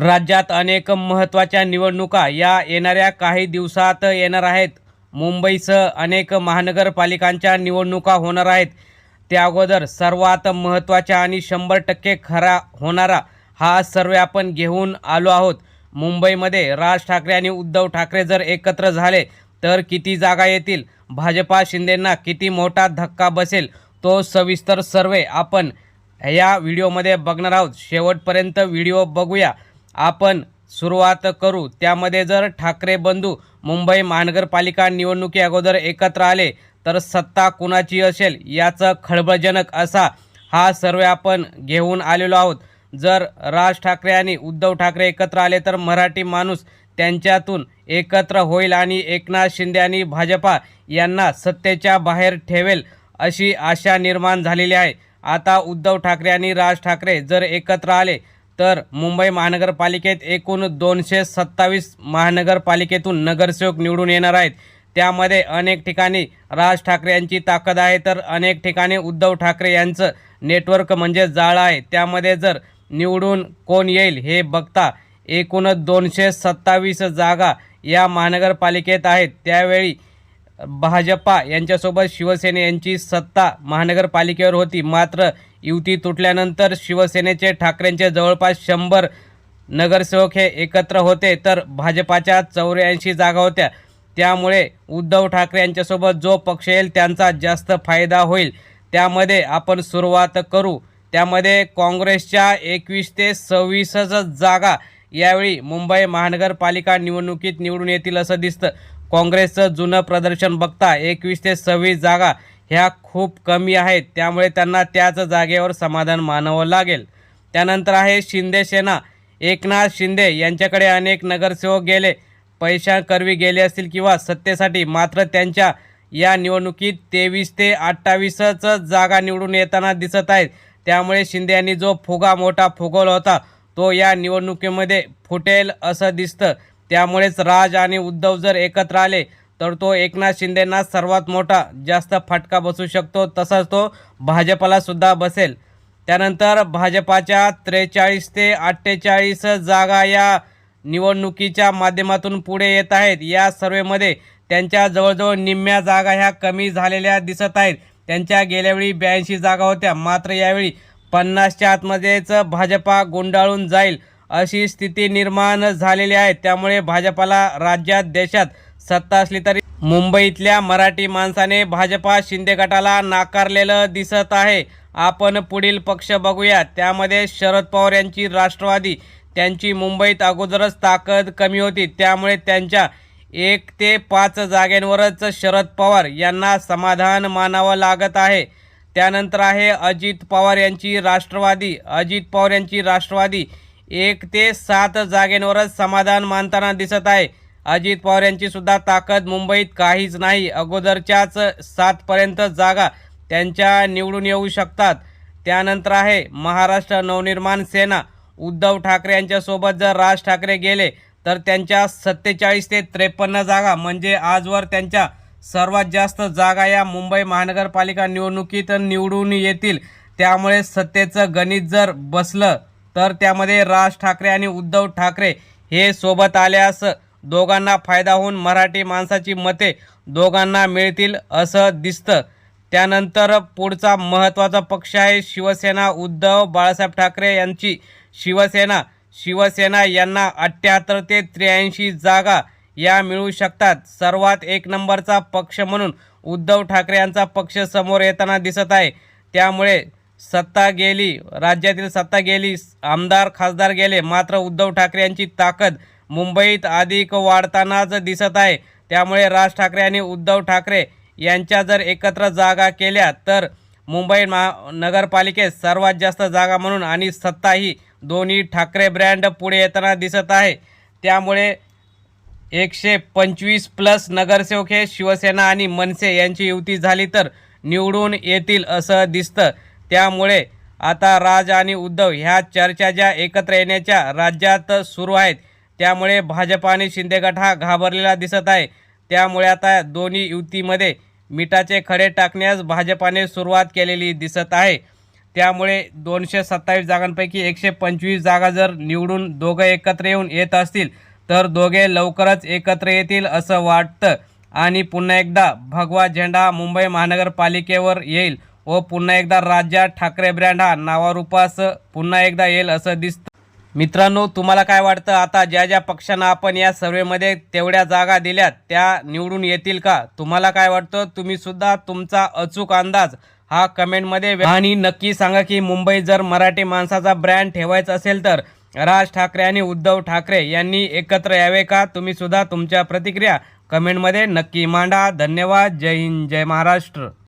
राज्यात अनेक महत्त्वाच्या निवडणुका या येणाऱ्या काही दिवसात येणार आहेत. मुंबईसह अनेक महानगरपालिकांच्या निवडणुका होणार आहेत. त्या अगोदर सर्वात महत्त्वाच्या आणि शंभर टक्के खरा होणारा हा सर्वे आपण घेऊन आलो आहोत. मुंबईमध्ये राज ठाकरे आणि उद्धव ठाकरे जर एकत्र झाले तर किती जागा येतील? भाजपा शिंदेंना किती मोठा धक्का बसेल? तो सविस्तर सर्वे आपण या व्हिडिओमध्ये बघणार आहोत. शेवटपर्यंत व्हिडिओ बघूया. आपण सुरुवात करू. त्यामध्ये जर ठाकरे बंधू मुंबई महानगरपालिका निवडणुकी अगोदर एकत्र आले तर सत्ता कुणाची असेल याचं खळबळजनक असा हा सर्वे आपण घेऊन आलेलो आहोत. जर राज ठाकरे आणि उद्धव ठाकरे एकत्र आले तर मराठी माणूस त्यांच्यातून एकत्र होईल आणि एकनाथ शिंदे आणि भाजपा यांना सत्तेच्या बाहेर ठेवेल अशी आशा निर्माण झालेली आहे. आता उद्धव ठाकरे आणि राज ठाकरे जर एकत्र आले तर मुंबई महानगरपालिकेत एकूण दोनशे सत्तावीस महानगरपालिकेतून नगरसेवक निवडून येणार आहेत. त्यामध्ये अनेक ठिकाणी राज ठाकरे यांची ताकद आहे तर अनेक ठिकाणी उद्धव ठाकरे यांचं नेटवर्क म्हणजे जाळं आहे. त्यामध्ये जर निवडून कोण येईल हे बघता एकूण दोनशे सत्तावीस जागा या महानगरपालिकेत आहेत. त्यावेळी भाजपा यांच्यासोबत शिवसेने यांची सत्ता महानगरपालिकेवर होती. मात्र युती तुटल्यानंतर शिवसेनेचे ठाकरेंचे जवळपास शंभर नगरसेवक हे एकत्र होते तर भाजपाच्या चौऱ्याऐंशी जागा होत्या. त्यामुळे उद्धव ठाकरे यांच्यासोबत जो पक्ष येईल त्यांचा जास्त फायदा होईल. त्यामध्ये आपण सुरुवात करू. त्यामध्ये काँग्रेसच्या एकवीस ते सव्वीसच जागा यावेळी मुंबई महानगरपालिका निवडणुकीत निवडून येतील असं दिसतं. काँग्रेसचं जुनं प्रदर्शन बघता एकवीस ते सव्वीस जागा ह्या खूप कमी आहेत. त्यामुळे त्यांना त्याच जागेवर समाधान मानावं लागेल. त्यानंतर आहे शिंदे सेना. एकनाथ शिंदे यांच्याकडे अनेक नगरसेवक गेले. पैशाकरवी गेले असतील किंवा सत्तेसाठी मात्र त्यांच्या या निवडणुकीत तेवीस ते अठ्ठावीसच जागा निवडून येताना दिसत आहेत. त्यामुळे शिंदे यांनी जो फुगा मोठा फुगवला होता तो या निवडणुकीमध्ये फुटेल असं दिसतं. त्यामुळेच राज आणि उद्धव जर एकत्र आले तर तो एकनाथ शिंदेंना सर्वात मोठा जास्त फटका बसू शकतो. तसाच तो भाजपला सुद्धा बसेल. त्यानंतर भाजपाच्या त्रेचाळीस ते अठ्ठेचाळीस जागा या निवडणुकीच्या माध्यमातून पुढे येत आहेत. या सर्वेमध्ये त्यांच्या जवळजवळ निम्म्या जागा ह्या कमी झालेल्या दिसत आहेत. त्यांच्या गेल्यावेळी ब्याऐंशी जागा होत्या. मात्र यावेळी पन्नासच्या आतमध्येच भाजपा गुंडाळून जाईल. अशी स्थिती निर्माण झालेली आहे. त्यामुळे भाजपाला राज्यात देशात सत्ता असली तरी मुंबईतल्या मराठी माणसाने भाजपा शिंदे गटाला नाकारलेलं दिसत आहे. आपण पुढील पक्ष बघूया. त्यामध्ये शरद पवार यांची राष्ट्रवादी त्यांची मुंबईत अगोदरच ताकद कमी होती. त्यामुळे त्यांच्या एक ते पाच जागेंवरच शरद पवार यांना समाधान मानावं लागत आहे. त्यानंतर आहे अजित पवार यांची राष्ट्रवादी. अजित पवार यांची राष्ट्रवादी एक ते सात जागेंवरच समाधान मानताना दिसत आहे. अजित पवार यांची सुद्धा ताकद मुंबईत काहीच नाही. अगोदरच्याच सातपर्यंत जागा त्यांच्या निवडून येऊ शकतात. त्यानंतर आहे महाराष्ट्र नवनिर्माण सेना. उद्धव ठाकरे यांच्यासोबत जर राज ठाकरे गेले तर त्यांच्या सत्तेचाळीस ते त्रेपन्न जागा म्हणजे आजवर त्यांच्या सर्वात जास्त जागा या मुंबई महानगरपालिका निवडणुकीत निवडून येतील. त्यामुळे सत्तेचं गणित जर बसलं तर त्यामध्ये राज ठाकरे आणि उद्धव ठाकरे हे सोबत आल्यास दोघांना फायदा होऊन मराठी माणसाची मते दोघांना मिळतील असं दिसतं. त्यानंतर पुढचा महत्त्वाचा पक्ष आहे शिवसेना. उद्धव बाळासाहेब ठाकरे यांची शिवसेना. शिवसेना यांना अठ्ठ्याहत्तर ते त्र्याऐंशी जागा या मिळू शकतात. सर्वात एक नंबरचा पक्ष म्हणून उद्धव ठाकरे यांचा पक्ष समोर येताना दिसत आहे. त्यामुळे सत्ता गेली राज्यातील सत्ता गेली आमदार खासदार गेले. मात्र उद्धव ठाकरे यांची ताकद मुंबईत अधिक वाढतानाच दिसत आहे. त्यामुळे राज ठाकरे आणि उद्धव ठाकरे यांच्या जर एकत्र जागा केल्या तर मुंबई महा नगरपालिकेत सर्वात जास्त जागा म्हणून आणि सत्ता ही दोन्ही ठाकरे ब्रँड पुढे येताना दिसत आहे. त्यामुळे एकशे पंचवीस प्लस नगरसेवक हे शिवसेना आणि मनसे यांची युती झाली तर निवडून येतील असं दिसतं. त्यामुळे आता राज आणि उद्धव ह्या चर्चा ज्या एकत्र येण्याच्या राज्यात सुरू आहेत त्यामुळे भाजप आणि शिंदे गट हा घाबरलेला दिसत आहे. त्यामुळे आता दोन्ही युतीमध्ये मिठाचे खडे टाकण्यास भाजपाने सुरुवात केलेली दिसत आहे. त्यामुळे दोनशे सत्तावीस जागांपैकी एकशे पंचवीस जागा जर निवडून दोघं एकत्र येऊन येत असतील तर दोघे लवकरच एकत्र येतील असं वाटतं. आणि पुन्हा एकदा भगवा झेंडा मुंबई महानगरपालिकेवर येईल. व पुन्हा एकदा राज्यात ठाकरे ब्रँड हा नावारूपास पुन्हा एकदा येईल असं दिसतं. मित्रांनो तुम्हाला काय वाटतं? आता ज्या ज्या पक्षांना आपण या सर्वेमध्ये तेवढ्या जागा दिल्यात त्या निवडून येतील का? तुम्हाला काय वाटतं? तुम्हीसुद्धा तुमचा अचूक अंदाज हा कमेंटमध्ये आणि नक्की सांगा की मुंबई जर मराठी माणसाचा ब्रँड ठेवायचा असेल तर राज ठाकरे आणि उद्धव ठाकरे यांनी एकत्र यावे का? तुम्हीसुद्धा तुमच्या प्रतिक्रिया कमेंटमध्ये नक्की मांडा. धन्यवाद. जय हिंद. जय महाराष्ट्र.